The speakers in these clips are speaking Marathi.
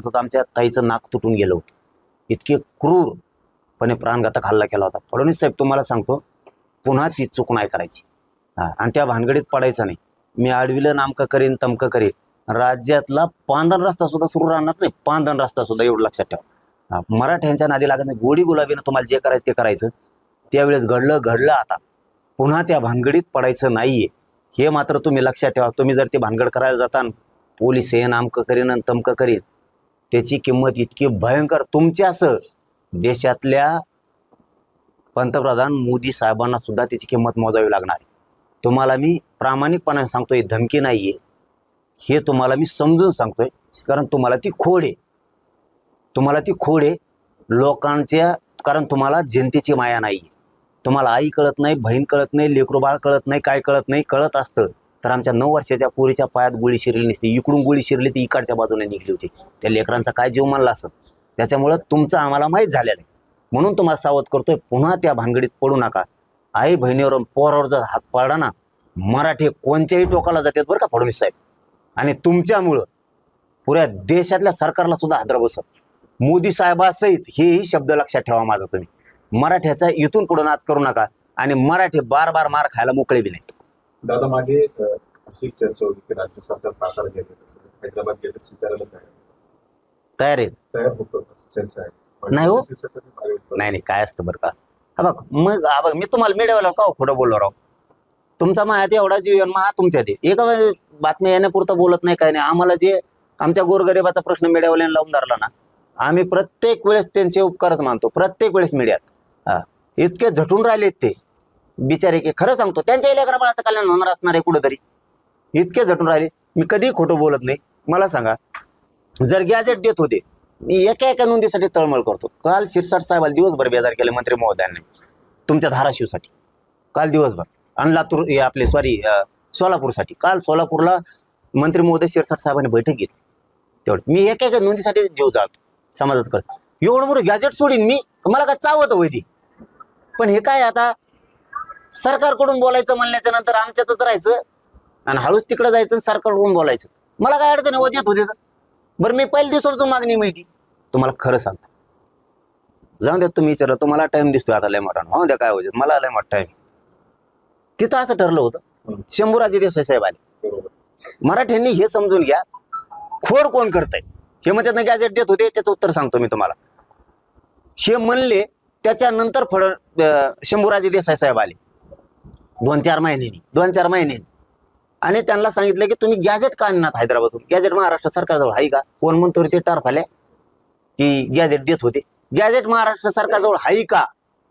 तर आमच्या ताईचं नाक तुटून गेलं होतं. इतके क्रूरपणे प्राणघातक हल्ला केला होता. फडणवीस साहेब तुम्हाला सांगतो पुन्हा ती चूक नाही करायची. हां आणि त्या भानगडीत पडायचं नाही. मी आडविलं नामकं करीन तमकं करीन. राज्यातला पांदन रस्ता सुद्धा सुरू राहणार नाही. पांदन रस्ता सुद्धा एवढं लक्षात ठेवा. मराठ्यांच्या नादी लागत नाही. गोडी गुलाबीनं तुम्हाला जे करायचं ते करायचं. त्यावेळेस घडलं घडलं आता. पुन्हा त्या भानगडीत पडायचं नाहीये. हे मात्र तुम्ही लक्षात ठेवा. तुम्ही जर ते भानगड करायला जाता पोलीस हे नामकं करीन आणि तमकं करीन. त्याची किंमत इतकी भयंकर तुमच्यासह देशातल्या पंतप्रधान मोदी साहेबांना सुद्धा त्याची किंमत मोजावी लागणार. आहे तुम्हाला मी प्रामाणिकपणाने सांगतोय धमकी नाही आहे हे तुम्हाला मी समजून सांगतोय कारण तुम्हाला ती खोड आहे. तुम्हाला ती खोड आहे लोकांच्या कारण तुम्हाला जनतेची माया नाही आहे तुम्हाला आई कळत नाही बहीण कळत नाही लेकरू बाळ कळत नाही काय कळत नाही कळत असतं. तर आमच्या नऊ वर्षाच्या पोरीच्या पायात गोळी शिरली नसती. इकडून गोळी शिरली ती इकडच्या बाजूने निघली होती. त्या लेकरांचा काय जीव मानला असत त्याच्यामुळं तुमचं आम्हाला माहीत झालेलं आहे. म्हणून तुम्हाला सावध करतोय. पुन्हा त्या भानगडीत पडू नका. आई बहिणीवर पोरावर जर हात पाडला ना मराठी कोणत्याही टोकाला जातात बरं का फडणवीस साहेब. आणि तुमच्यामुळं पुऱ्या देशातल्या सरकारला सुद्धा हादरा बसत. मोदी साहेबासहित हेही शब्द लक्षात ठेवा माझा तुम्ही. मराठ्याचा इथून पुढे नाद करू नका. आणि मराठी बार बार मार खायला मोकळे बी नाहीत. दादा मागे अशी चर्चा होती की राज्य सरकार साकार घ्यायचं तसं. हैदराबाद गेलं स्वीकारायला तयार तयार आहेत. तयार होतं चर्चा आहे. नाही हो. नाही नाही काय असतं बरं का. हा बघ मग हा बघ मी तुम्हाला मीडियावाला का खोटं बोललो राव? तुमचा माहिती एवढा जीव आणि महा तुमच्या ते. एका वेळेस बातम्या येण्यापुरतं बोलत नाही काय नाही. आम्हाला जे आमच्या गोरगरिबाचा प्रश्न मीडियावाल्याने लावून धरला ना आम्ही प्रत्येक वेळेस त्यांचे उपकारच मानतो. प्रत्येक वेळेस मीडियात हा. इतके झटून राहिलेत ते. बिचारे की खरं सांगतो त्यांच्या लेकरा बाळाचं कल्याण होणार असणार आहे कुठंतरी. इतके झटून राहिले. मी कधीही खोटं बोलत नाही. मला सांगा जर गॅजेट देत होते मी एका एका नोंदीसाठी तळमळ करतो. काल शिरसाट साहेबाला दिवसभर बेजार केले मंत्री महोदयांनी तुमच्या धाराशिवसाठी. काल दिवसभर. आणि लातूर हे आपले सॉरी सोलापूरसाठी. काल सोलापूरला मंत्री महोदय शिरसाट साहेबांनी बैठक घेतली. तेवढं. मी एका एका नोंदीसाठी जीव जाळतो. समाजात करतो. एवढं मोठं गॅजेट सोडीन मी? मला काय चावत वैदी? ती पण हे काय आता सरकारकडून बोलायचं म्हणल्याच्या नंतर आमच्यातच राहायचं. आणि हळूच तिकडे जायचं सरकारकडून बोलायचं. मला काय अडचण आहे, देत होते. बरं मी पहिल्या दिवसापासून मागणी माहिती. तुम्हाला खरं सांगतो. जाऊन द्या तुम्ही विचारलं तुम्हाला टाइम दिसतोय आता लय मोठा. हो द्या काय व्हायचं मला लय मोठा टाइम तिथं असं ठरलं होतं. शंभूराजे देसाई साहेब आले. मराठ्यांनी हे समजून घ्या. खोड कोण करताय? हे मग त्यातनं गॅजेट देत होते. त्याचं उत्तर सांगतो मी तुम्हाला. हे म्हणले त्याच्यानंतर फड शंभूराजे देसाई साहेब आले. दोन चार महिन्यांनी दोन चार महिन्यांनी. आणि त्यांना सांगितलं की तुम्ही गॅजेट का आणणार हैदराबादहून? गॅजेट महाराष्ट्र सरकारजवळ आहे का? कोण म्हणतो रे ते टर्फ आल्या की गॅजेट देत होते. गॅजेट महाराष्ट्र सरकारजवळ आहे का?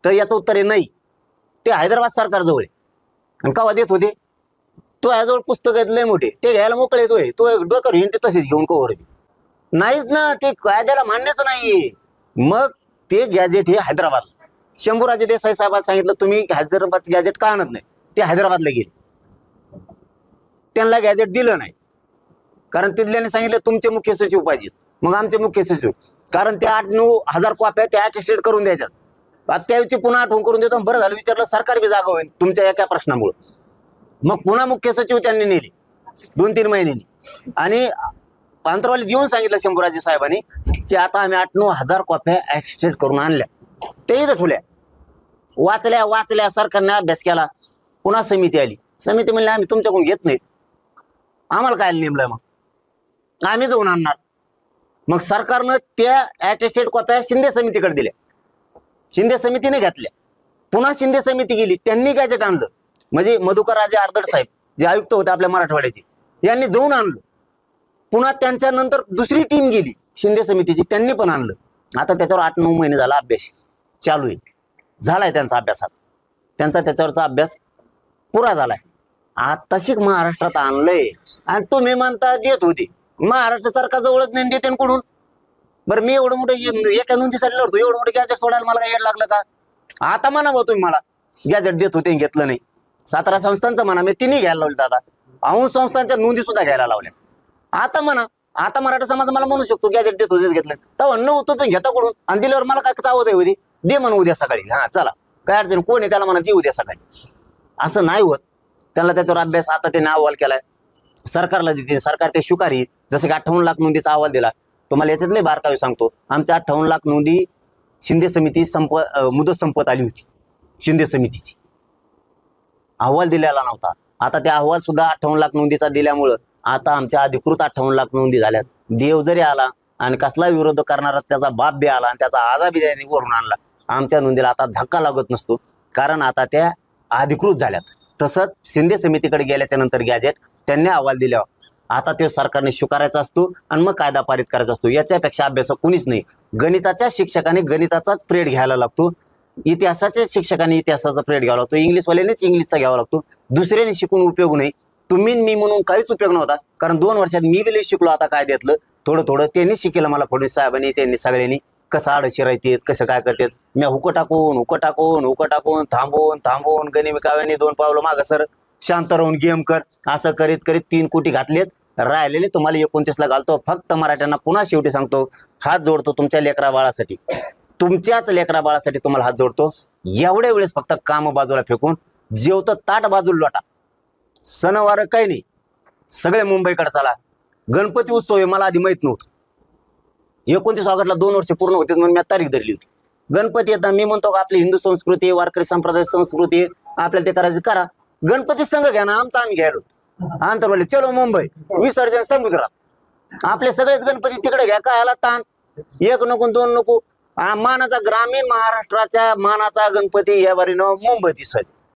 तर याचं उत्तर आहे नाही. ते हैदराबाद सरकारजवळ आहे. आणि कवा देत होते? तो याजवळ पुस्तक आहेत लय मोठे. ते घ्यायला मोकळे येतोय तो एक डोक्यावर हिंटे तसेच घेऊन कवर नाहीच ना ते कायद्याला मान्यच नाहीये. मग ते गॅजेट हे हैदराबाद. शंभूराजे देसाई साहेबांना सांगितलं तुम्ही हैदराबाद गॅजेट का आणत नाही? ते हैदराबादला गेले. त्यांना गॅजेट दिलं नाही. कारण तिथल्याने सांगितलं तुमचे मुख्य सचिव पाहिजेत. मग आमचे मुख्य सचिव कारण ते आठ नऊ हजार कॉप्या त्या अटेस्टेड करून द्यायच्यात. आता पुन्हा आठवण करून देतो बरं झालं विचारलं सरकार बी जागा होईल तुमच्या एका प्रश्नामुळं. मग पुन्हा मुख्य सचिव त्यांनी नेले दोन तीन महिन्यांनी. आणि अंतरवाली देऊन सांगितलं शंभूराजे साहेबांनी की आता आम्ही आठ नऊ हजार कॉप्या ॲक्सिडेंट करून आणल्या. ते इथं ठुल्या वाचल्या वाचल्या सरकारने अभ्यास केला. पुन्हा समिती आली. समिती म्हणली आम्ही तुमच्याकडून घेत नाहीत. आम्हाला काय नेमलंय मग? आम्ही जाऊन आणणार. मग सरकारनं त्या ॲटेस्टेड कॉप्या शिंदे समितीकडे दिल्या. शिंदे समितीने घातल्या. पुन्हा शिंदे समिती गेली त्यांनी गॅजेट आणलं. म्हणजे मधुकर राजे आर्दड साहेब जे आयुक्त होते आपल्या मराठवाड्याचे यांनी जाऊन आणलं. पुन्हा त्यांच्या नंतर दुसरी टीम गेली शिंदे समितीची त्यांनी पण आणलं. आता त्याच्यावर आठ नऊ महिने झाला अभ्यास. चालू आहे. झालाय त्यांचा अभ्यास आता. त्यांचा त्याच्यावरचा अभ्यास पुरा झालाय. आताशिक महाराष्ट्रात आणलंय. आणि तुम्ही म्हणता देत होती. महाराष्ट्र सरकार जवळच नाही देते कुठून? बरं मी एवढं मोठं एका नोंदीसाठी लढतो. एवढं मोठं गॅजेट सोडायला मला काय येड लागलं का? आता म्हणा भाऊ तुम्ही मला. गॅजेट देत होते घेतलं नाही. सातारा संस्थांचं म्हणा मी तिन्ही घ्यायला लावलं दादा. अहो संस्थांच्या नोंदी सुद्धा घ्यायला लावल्या. आता म्हणा आता मराठा समाज मला म्हणू शकतो गॅजेट देत होते घेतलं. तेव्हा न होतं घेता कुठून? आणि दिल्यावर मला काय चावत आहे होती दे म्हणून उद्या सकाळी. हा चला. काय अडचण? कोण आहे त्याला म्हणा दे उद्या सकाळी. असं नाही होत. त्याला त्याच्यावर अभ्यास आता त्यांनी अहवाल केलाय. सरकारला देते सरकार ते स्वीकारी जसं की अठ्ठावन्न लाख नोंदीचा अहवाल दिला. तुम्हाला याच्यातले बारकावे सांगतो. आमच्या अठ्ठावन्न लाख नोंदी शिंदे समिती संप मुदत संपत आली होती. शिंदे समितीची. अहवाल दिलेला नव्हता. आता त्या अहवाल सुद्धा अठ्ठावन्न लाख नोंदीचा दिल्यामुळं आता आमच्या अधिकृत अठ्ठावन्न लाख नोंदी झाल्यात. देव जरी आला आणि कसला विरोध करणारा त्याचा बाप बी आला आणि त्याचा आजा बी त्याने वरून आणला. आमच्या नोंदीला आता धक्का लागत नसतो. कारण आता त्या अधिकृत झाल्यात. तसंच शिंदे समितीकडे गेल्याच्यानंतर गॅजेट त्यांनी अहवाल दिल्यावर आता तो सरकारने स्वीकारायचा असतो आणि मग कायदा पारित करायचा असतो. याच्यापेक्षा अभ्यासक कुणीच नाही. गणिताच्या शिक्षकाने गणिताचाच प्रेड घ्यायला लागतो. इतिहासाच्या शिक्षकाने इतिहासाचा प्रेड घ्यावा लागतो. इंग्लिशवाल्यानेच इंग्लिशचा घ्यावा लागतो. दुसऱ्याने शिकून उपयोग नाही. तुम्ही मी म्हणून काहीच उपयोग नव्हता. कारण दोन वर्षात मी बी शिकलो आता काय देतलं थोडं थोडं त्यांनी शिकेलं मला फडणवीस साहेबांनी त्यांनी सगळ्यांनी. कसं आडशी राहतेत कसं काय करतात? मी हुकं टाकून हुकं टाकून हुकं टाकून थांबवून थांबवून गणिमिकाव्याने दोन पावलं मागं सर. शांत राहून गेम कर. असं करीत करीत तीन कोटी घातलेत. राहिलेले तुम्हाला एकोणतीसला घालतो. फक्त मराठ्यांना पुन्हा शेवटी सांगतो हात जोडतो तुमच्या लेकरा बाळासाठी. तुमच्याच लेकरा बाळासाठी तुम्हाला हात जोडतो. एवढ्या वेळेस फक्त काम बाजूला फेकून जेवतं ताट बाजूला लोटा. सणवार काही नाही. सगळे मुंबईकडे चला. गणपती उत्सव हे मला आधी माहीत नव्हतं. एकोणतीस ऑगस्टला दोन वर्ष पूर्ण होते म्हणून मी तारीख धरली होती. गणपती येतात मी म्हणतो का आपली हिंदू संस्कृती वारकरी संप्रदाय संस्कृती आपल्याला ते करायचं करा. गणपती संघ घ्या ना आमचा आम्ही घ्यायलो. आंतरवाले चलो मुंबई विसर्जन समुद्रात आपले सगळेच गणपती तिकडे घ्या काय आला ताण? एक नको दोन नको. मानाचा ग्रामीण महाराष्ट्राच्या मानाचा गणपती या बारीनं मुंबई दिसली